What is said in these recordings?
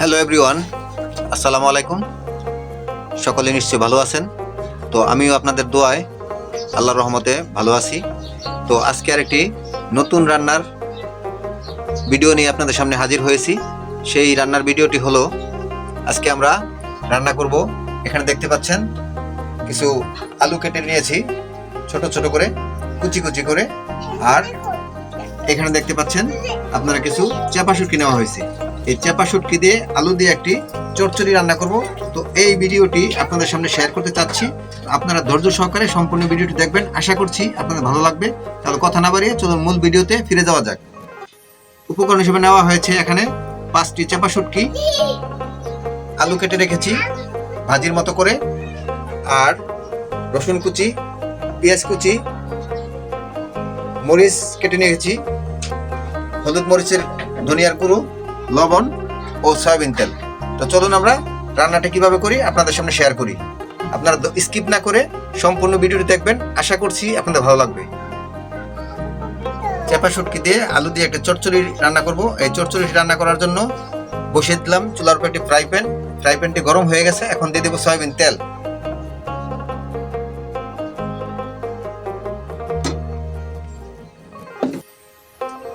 Hello everyone আসসালামু আলাইকুম। সকলে নিশ্চয়ই ভালো আছেন? তো আমিও আপনাদের দোয়ায় আল্লাহর রহমতে ভালো আছি। তো আজকে আরেকটি নতুন রান্নার ভিডিও নিয়ে আপনাদের সামনে হাজির হয়েছি। সেই রান্নার ভিডিওটি হলো, আজকে আমরা রান্না করব। এখানে দেখতে পাচ্ছেন, কিছু আলু কেটে নিয়েছি, ছোট ছোট করে, কুচি কুচি করে। আর এখানে দেখতে পাচ্ছেন, আপনারা কিছু চাপা শুটকি নেওয়া হয়েছে। এই চাপা শুটকি দিয়ে আলু দিয়ে একটি চচ্চড়ি রান্না করব। তো এই ভিডিওটি আপনাদের সামনে শেয়ার করতে চাচ্ছি। আপনারা ধৈর্য সহকারে সম্পূর্ণ ভিডিওটি দেখবেন। আশা করছি আপনাদের ভালো লাগবে। তাহলে কথা না বাড়িয়ে চলুন মূল ভিডিওতে ফিরে যাওয়া যাক। উপকরণ হিসেবে নেওয়া হয়েছে এখানে পাঁচটি চাপা শুটকি। আলু কেটে রেখেছি ভাজির মতো করে। আর রসুন কুচি, পেঁয়াজ কুচি, মরিচ কেটে নিয়েছি। হলুদ মরিচের ধনিয়ার গুঁড়ো। লবণ ও সয়াবিন তেল। তো চলুন আমরা রান্নাটা কীভাবে করি আপনাদের সামনে শেয়ার করি। আপনারা স্কিপ না করে সম্পূর্ণ ভিডিওটি দেখবেন। আশা করছি আপনাদের ভালো লাগবে। চেপা শুটকি দিয়ে আলু দিয়ে একটা চচ্চড়ি রান্না করব। এই চচ্চড়ি রান্না করার জন্য বসিয়ে দিলাম চুলার উপর একটি ফ্রাই প্যান ফ্রাই প্যানটি গরম হয়ে গেছে। এখন দিয়ে দেবো সয়াবিন তেল।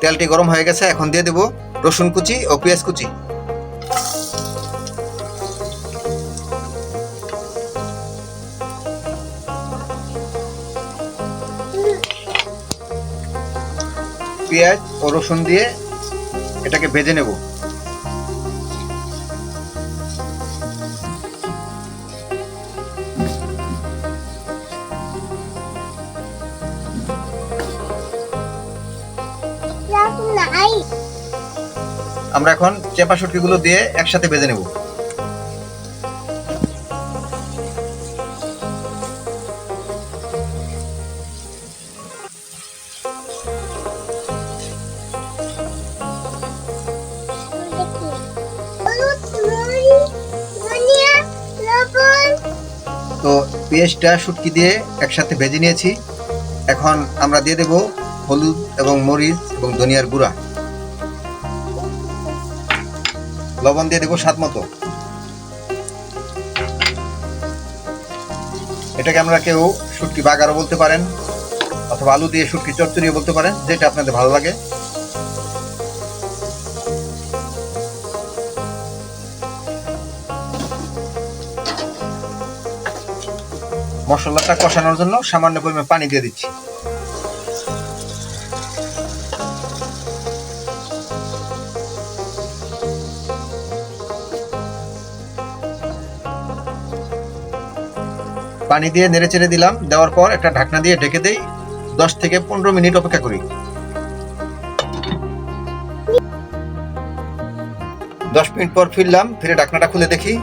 তেলটি গরম হয়ে গেছে। এখন দিয়ে দেব রসুন কুচি ও পেঁয়াজ কুচি। পেঁয়াজ ও রসুন দিয়ে এটাকে ভেজে নেব। আমরা এখন চেপা শুটকিগুলো দিয়ে একসাথে ভেজে নেব। তো পেঁয়াজটা শুটকি দিয়ে একসাথে ভেজে নিয়েছি। এখন আমরা দিয়ে দেব হলুদ এবং মরিচ এবং ধনিয়ার গুঁড়া। লবণ দিয়ে দেবো স্বাদ মতো। এটাকে আমরা কেউ শুটকি বাগারও বলতে পারেন, অথবা আলু দিয়ে শুটকি চচ্চড়িও বলতে পারেন, যেটা আপনাদের ভালো লাগে। মশলাটা কষানোর জন্য সামান্য পরিমাণ পানি দিয়ে দিচ্ছি। পানি দিয়ে নেড়ে চেড়ে দিলাম। দেওয়ার পর একটা ঢাকনা দিয়ে ঢেকে দেই। দশ থেকে পনেরো মিনিট অপেক্ষা করি। দশ মিনিট পর ফিরলাম, ফিরে ঢাকনাটা খুলে দেখি।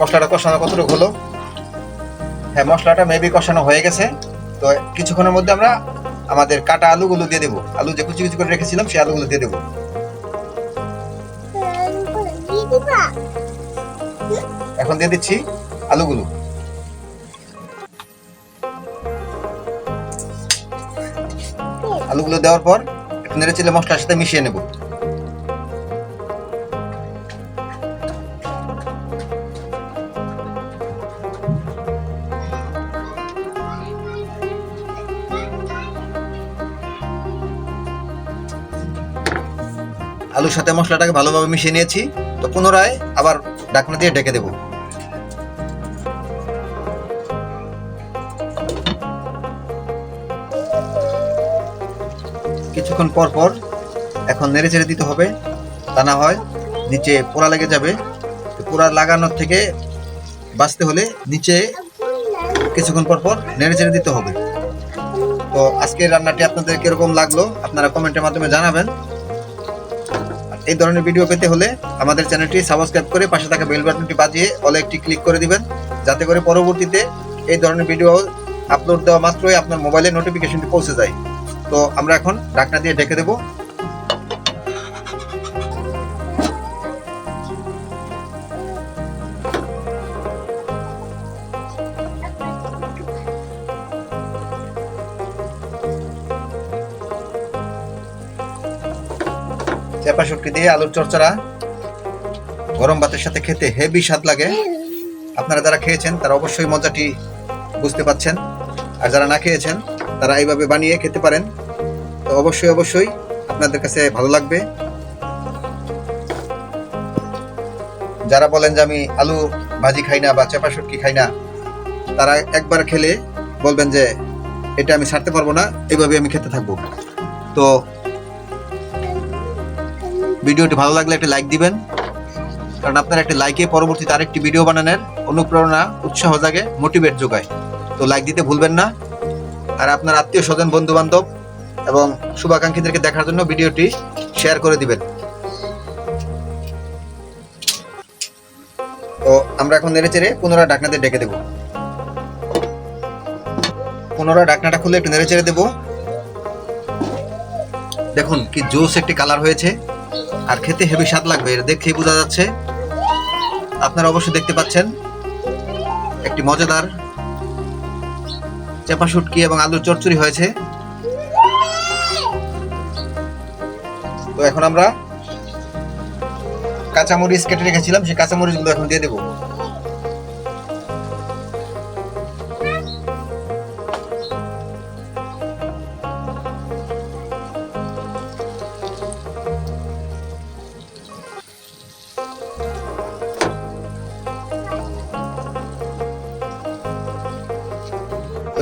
মশলাটা কষানো কতটুকু হলো? হ্যাঁ মশলাটা মেবি কষানো হয়ে গেছে। তো কিছুক্ষণের মধ্যে আমরা আমাদের কাটা আলুগুলো দিয়ে দেবো। আলু যে কুচি কুচি করে রেখেছিলাম, সেই আলুগুলো দিয়ে দেবো। এখন দিয়ে দিচ্ছি আলুগুলো। আলুগুলো দেওয়ার পর নেড়ে চেলে মশলার সাথে মিশিয়ে নেব। আলুর সাথে মশলাটাকে ভালোভাবে মিশিয়ে নিয়েছি। তো পুনরায় আবার ঢাকনা দিয়ে ঢেকে দেবো। কিছুক্ষণ পর পর এখন নেড়ে ছেড়ে দিতে হবে। তা না হয় নিচে পোড়া লেগে যাবে। পোড়া লাগানোর থেকে বাঁচতে হলে নিচে কিছুক্ষণ পর পর নেড়ে ছেড়ে দিতে হবে। তো আজকের রান্নাটি আপনাদের কীরকম লাগল আপনারা কমেন্টের মাধ্যমে জানাবেন। এই ধরনের ভিডিও পেতে হলে আমাদের চ্যানেলটি সাবস্ক্রাইব করে পাশে থাকা বেল বাটনটি বাজিয়ে অলে একটি ক্লিক করে দিবেন। যাতে করে পরবর্তীতে এই ধরনের ভিডিও আপলোড দেওয়া মাত্রই আপনার মোবাইলে নোটিফিকেশনটি পৌঁছে যায়। তো আমরা এখন ঢাকনা দিয়ে ঢেকে দেব। চেপা শুটকি দিয়ে আলুর চরচড়া, গরম ভাতের সাথে খেতে হেভি স্বাদ লাগে। আপনারা যারা খেয়েছেন, তারা অবশ্যই মজাটি বুঝতে পাচ্ছেন। আর যারা না খেয়েছেন তারা এইভাবে বানিয়ে খেতে পারেন। তো অবশ্যই অবশ্যই আপনাদের কাছে ভালো লাগবে। যারা বলেন যে আমি আলু ভাজি খাই না বা চেপা শুটকি খাই না, তারা একবার খেলে বলবেন যে এটা আমি ছাড়তে পারব না এইভাবে আমি খেতে থাকব। তো ভিডিওটি ভালো লাগলে একটা লাইক দিবেন, কারণ আপনার একটা লাইকে পরবর্তীতে আরেকটি ভিডিও বানানোর অনুপ্রেরণা, উৎসাহ জাগে, মোটিভেট যোগায়। তো লাইক দিতে ভুলবেন না। আর আপনার আত্মীয় স্বজন বন্ধু বান্ধব এবং শুভাকাঙ্ক্ষীদেরকে দেখার জন্য ভিডিওটি শেয়ার করে দিবেন। তো আমরা এখন নেড়ে চেড়ে পুনরায় ঢাকনাতে ডেকে দেব। পুনরায় ডাকনাটা খুলে একটু নেড়ে চেড়ে দেবো। দেখুন কি জোস একটি কালার হয়েছে। আর খেতে হেভি স্বাদ লাগবে, এটা দেখেই বোঝা যাচ্ছে। আপনারা অবশ্যই দেখতে পাচ্ছেন। একটি মজাদার চেপা শুটকি এবং আলুর চচ্চড়ি হয়েছে। তো এখন আমরা কাঁচামরিচ কেটে রেখেছিলাম, সেই কাঁচামরিচগুলো এখন দিয়ে দেবো।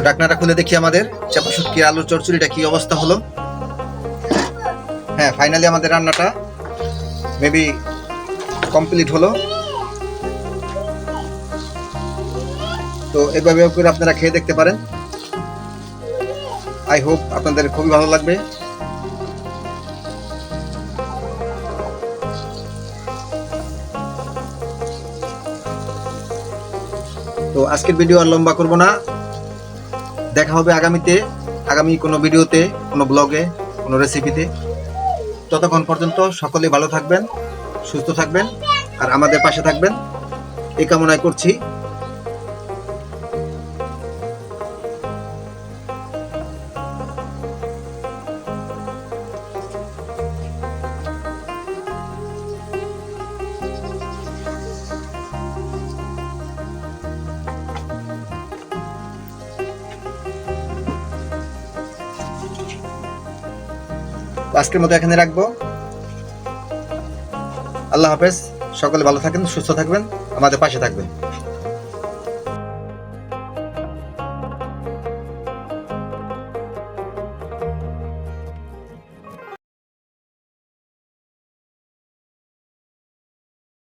তো ঢাকনাটা খুলে দেখি আমাদের। চাপা শুটকি আলুর চচ্চড়িটা কি অবস্থা হলো? হ্যাঁ ফাইনালি আমাদের রান্নাটা মেবি কমপ্লিট হলো। তো এভাবে করে আপনারা খেয়ে দেখতে পারেন। আই হোপ আপনাদের খুবই ভালো লাগবে। তো আজকের ভিডিও আর লম্বা করব না। দেখা হবে আগামীতে, আগামী কোনো ভিডিওতে, কোনো ব্লগে, কোনো রেসিপিতে ততক্ষণ পর্যন্ত সকলে ভালো থাকবেন, সুস্থ থাকবেন, আর আমাদের পাশে থাকবেন। এই কামনায় করছি। আজকের মতো এখানে রাখব। আল্লাহ হাফেজ সকলে ভালো থাকেন সুস্থ থাকবেন আমাদের পাশে থাকবেন।